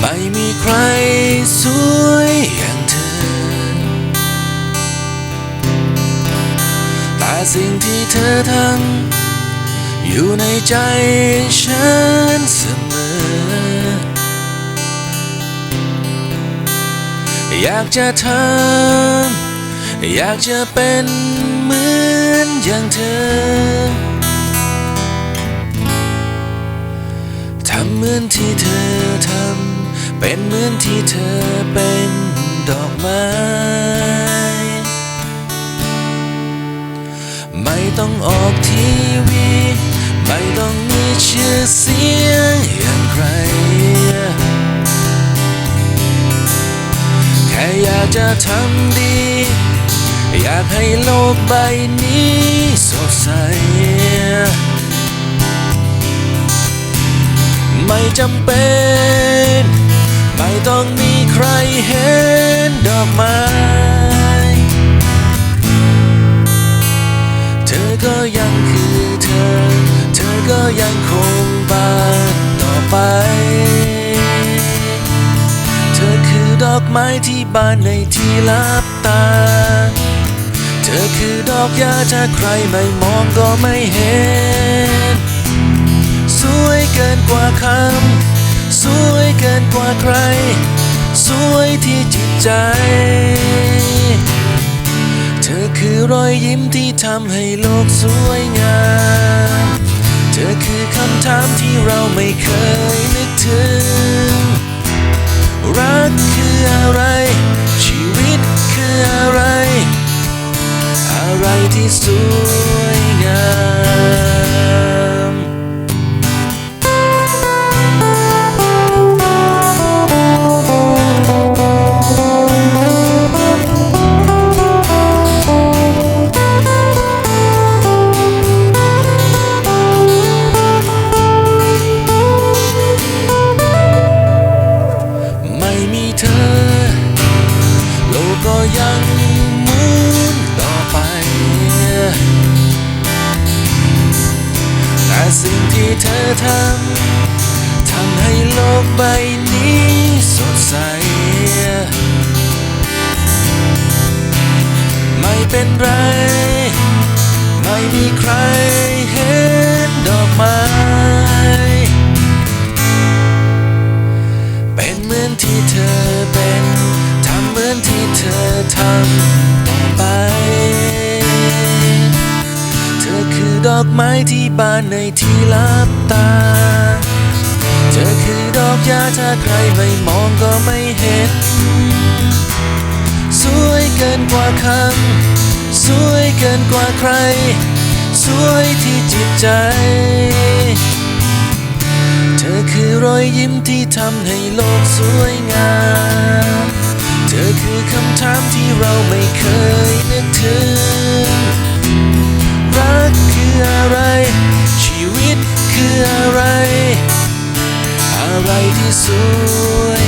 ไม่มีใครสวยอย่างเธอ แต่สิ่งที่เธอทำอยู่ในใจฉันเสมอ อยากจะทำอยากจะเป็นเหมือนอย่างเธอ อนที่เธอทำ เป็นเหมือนที่เธอเป็นดอกไม้ ไม่ต้องออกทีวี ไม่ต้องมีชื่อเสียงอย่างใคร แค่อยากจะทำดี อยากให้โลกใบนี้สดใส จำเป็น ไม่ต้องมีใครเห็นดอกไม้เธอก็ยังคือเธอ เธอก็ยังคงบานต่อไป เธอคือดอกไม้ที่บานในที่ลับตา เธอคือดอกยาถ้าใครไม่มองก็ไม่เห็น คำสวยเกินกว่าใคร สวยที่จิตใจ เธอคือรอยยิ้มที่ทำให้โลกสวยงาม เธอคือคำถามที่เราไม่เคยนึกถึง รักคืออะไร ชีวิตคืออะไร อะไรที่สวย แต่สิ่งที่เธอทำทำให้โลกใบนี้สดใส ไม่เป็นไร ไม่มีใครเห็นดอกไม้ เป็นเหมือนที่เธอเป็น ทำเหมือนที่เธอทำ ดอกไม้ที่บานในที่ลับตา เธอคือดอกยาถ้าใครไม่มองก็ไม่เห็น สวยเกินกว่าคำสวยเกินกว่าใคร สวยที่จิตใจ เธอคือรอยยิ้มที่ทำให้โลกสวยงาม ชี